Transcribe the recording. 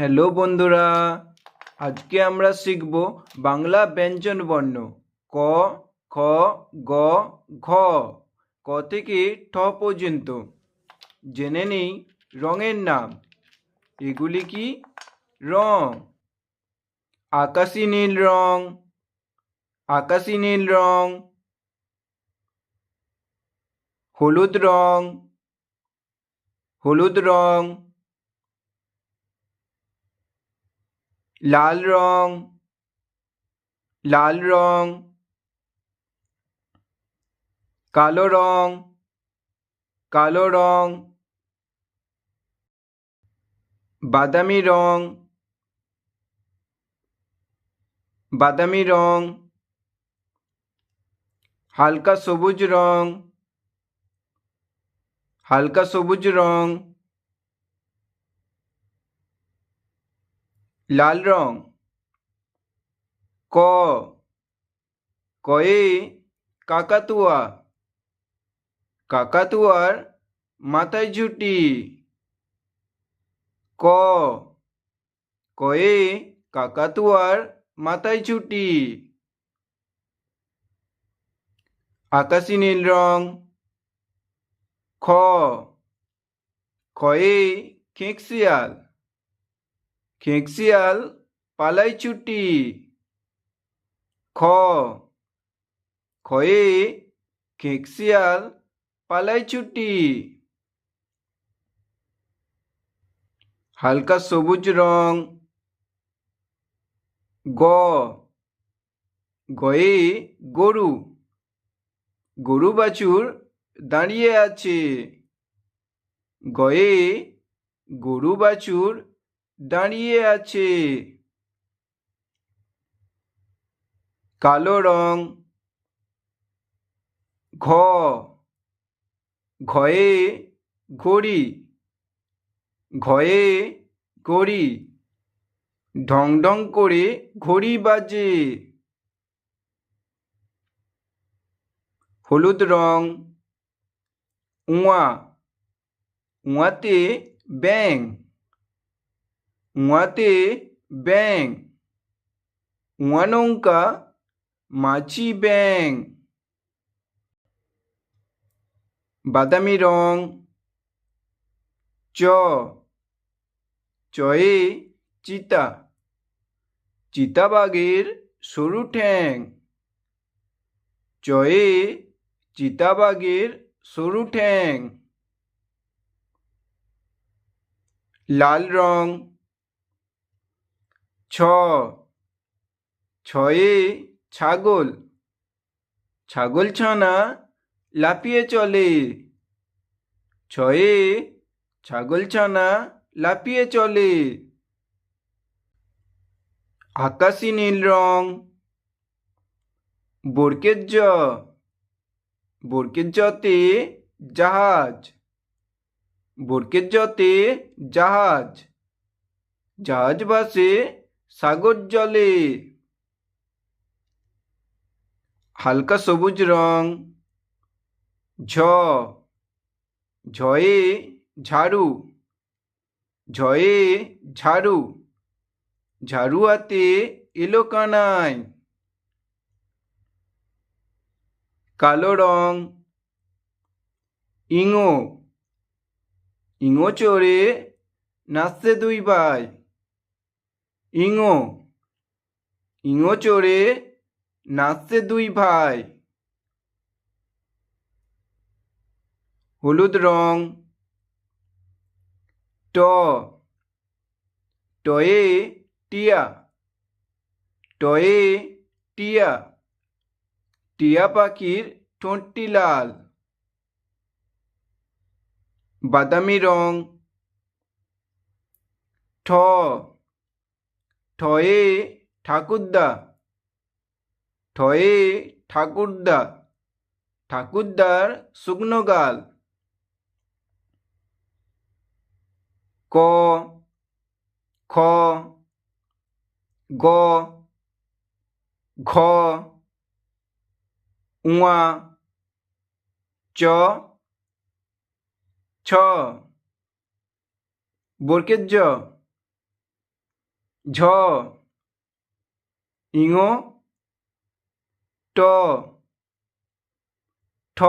Hello বন্ধুরা, আজকে আমরা শিখব বাংলা ব্যঞ্জন বর্ণ। ক, খ, গ, ঘ, ক থেকে ঠ পর্যন্ত। জেনে নেই রঙের নাম। এগুলি কি? রং। আকাশি নীল রং। আকাশি নীল রং। হলুদ রং। হলুদ রং। লাল রং লাল রং, কালো রং কালো রং, বাদামি রং বাদামি রং, হালকা সবুজ রং, হালকা সবুজ রং। লাল রং। ক। কয়ে কাকাতুয়া। কাকাতুয়ার মাথায় ঝুটি। ক। কয়ে কাকাতুয়ার মাথায় ছুটি আকাশি নীল রং। খ। খয়ে খেঁকশিয়াল খেঁকশিয়াল পালাই ছুটি খ। খয়ে খেঁকশিয়াল পালাই ছুটি হালকা সবুজ রং। গ। গয়ে গরু। গরু বাছুর দাঁড়িয়ে আছে। গয়ে গরু বাছুর দাঁড়িয়ে আছে। কালো রং, ঘ, ঘয়ে ঘড়ি ঘয়ে ঘড়ি ঢং ঢং করে ঘড়ি বাজে। হলুদ রং, উয়া, উয়াতে ব্যাং উয়াতে ব্যাং উয়া নৌকা মাছি ব্যাং বাদামি রং, চ। চয়ে চিতা। চিতাবাঘের সরু ঠ্যাং। চয়ে চিতাবাঘের সরু ঠ্যাং। লাল রং ছ। ছয়ে ছাগল। ছাগল ছানা লাফিয়ে চলে। ছয়ে ছাগল ছানা লাপিয়ে চলে। আকাশি নীল রং। বোরকের জ। বোরকের জতে জাহাজ। বোরকের জতে জাহাজ। জাহাজ ভাসে সাগর জলে। হালকা সবুজ রং। ঝ। ঝয়ে ঝাড়ু। ঝয়ে ঝাড়ু। ঝাড়ু হাতে এলো কানায়। কালো রং। ইঙো। ইঙো চড়ে নাচছে দুই ভাই ইঙো ইঙো চড়ে নাচছে দুই ভাই। হলুদ রং, ট, টয়ে টিয়া টয়ে টিয়া টিয়া পাখির ঠোঁটটি লাল। বাদামি রং, ঠ ঠয়ে ঠাকুরদা ঠয়ে ঠাকুরদা, ঠাকুরদার শুকনো গাল ক, খ, গ, ঘ, উয়া, চ, ছ। বরকের ঝ ইঙো ট ঠ